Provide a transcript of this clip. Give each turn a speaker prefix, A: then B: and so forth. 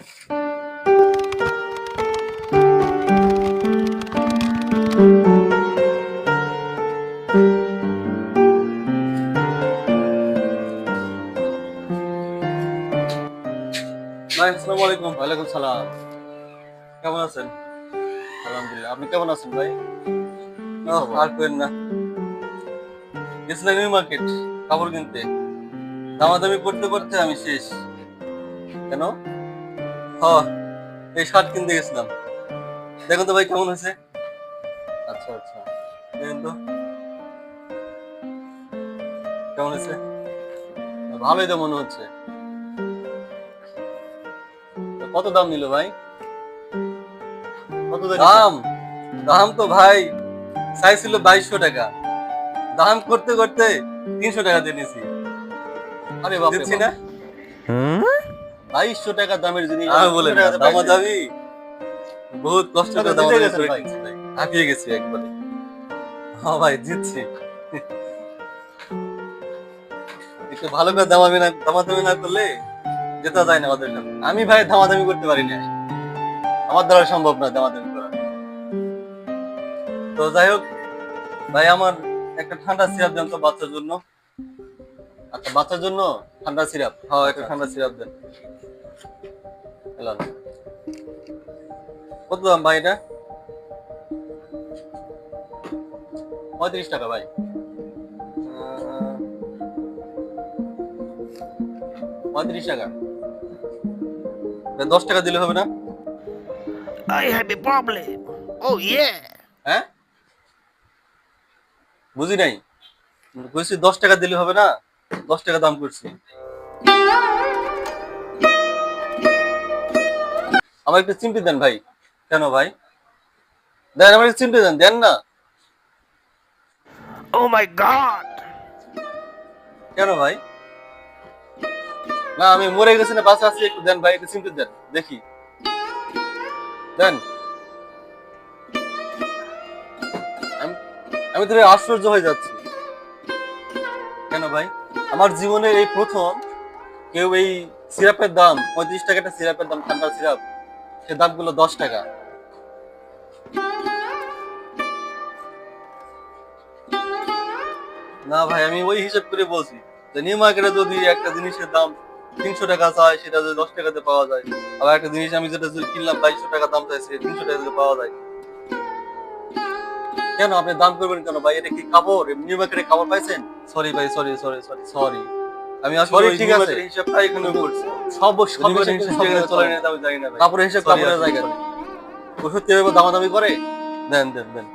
A: ভাই আসসালামু আলাইকুম। ওয়ালাইকুম সালাম। কেমন আছেন? আলহামদুলিল্লাহ। আপনি কেমন আছেন ভাই? আর কেন না। গেছিলাম নিউ মার্কেট কাপড় কিনতে। দামাদামি করতে করতে আমি শেষ। কেন? হ এই শার্ট কিনতে গেছিলাম। দেখুন তো ভাই কেমন হয়েছে। আচ্ছা আচ্ছা। দেখুন তো। কেমন হয়েছে? ভালোই তো মনে হচ্ছে। কত দাম নিল ভাই? কত দাম? দাম? তো ভাই চাইছিল বাইশশো টাকা। দাম করতে করতে তিনশো টাকা দিয়ে নিছি আরে বাপ দিচ্ছি না? বাইশশো টাকা দামের জিনিস। আমি বলে দামা দামি বহুত কষ্ট করে দামা দামি করে কিনছি ভাই। হাঁপিয়ে গেছি একবারে। হ্যাঁ ভাই দিচ্ছি একটু ভালো করে না দামাদামি না করলে যেতে যায় না আমাদের সাথে আমি ভাই দামাদামি করতে পারি না। আমার দ্বারা সম্ভব না দামাদামি করা। তো যাই হোক ভাই আমার একটা ঠান্ডা সিরাপ দেন তো বাচ্চার জন্য। আচ্ছা বাচ্চার জন্য ঠান্ডা সিরাপ। হ্যাঁ একটা ঠান্ডা সিরাপ দেন। এলাম। কত দাম ভাই এটা? পঁয়ত্রিশ টাকা ভাই। পঁয়ত্রিশ টাকা। দশ টাকা দিলে হবে না?
B: I have a problem. Oh yeah.
A: হ্যাঁ? বুঝি নাই। কইছি দশ টাকা দিলে হবে না? দশ টাকা দাম করছি। আমার একটু চিমটি দেন ভাই। কেন ভাই? দেন আমার একটু চিমটি দেন দেন না।
B: Oh my god.
A: কেন ভাই? না আমি মরে গেছি না বাসা আছি একটু দেন ভাই একটু চিমটি দেন দেখি। দেন। আমি- আমি তো আশ্চর্য হয়ে যাচ্ছি। কেন ভাই? আমার জীবনের এই প্রথম কেউ এই সিরাপের দাম পঁয়ত্রিশ টাকা একটা সিরাপের দাম ঠান্ডা সিরাপ সে দামগুলো দশ টাকা। না ভাই, আমি ওই হিসাব করে বলছি নিউ মার্কেটে যদি একটা জিনিসের দাম তিনশো টাকা চায়, সেটা যদি দশ টাকাতে পাওয়া যায়। আবার একটা জিনিস আমি যেটা যদি কিনলাম, বাইশশো টাকা দাম চাইছে তিনশো টাকাতে পাওয়া যায়। কেন আপনি দাম করবেন কেন ভাই? এটা কি কাপড়? নিউ মার্কেটে কাপড় পাইছেন? সরি ভাই সরি সরি সরি সরি আমি আসলে ঠিক আছে। হিসাবটা এখানে করছি।
C: সব সব হিসেবে
A: চলে না।
C: আমি জানি না
A: কাপড়ের হিসাব কাপড়ের জায়গা ওষুধ দামাদামি করে? দেন দেন দেন।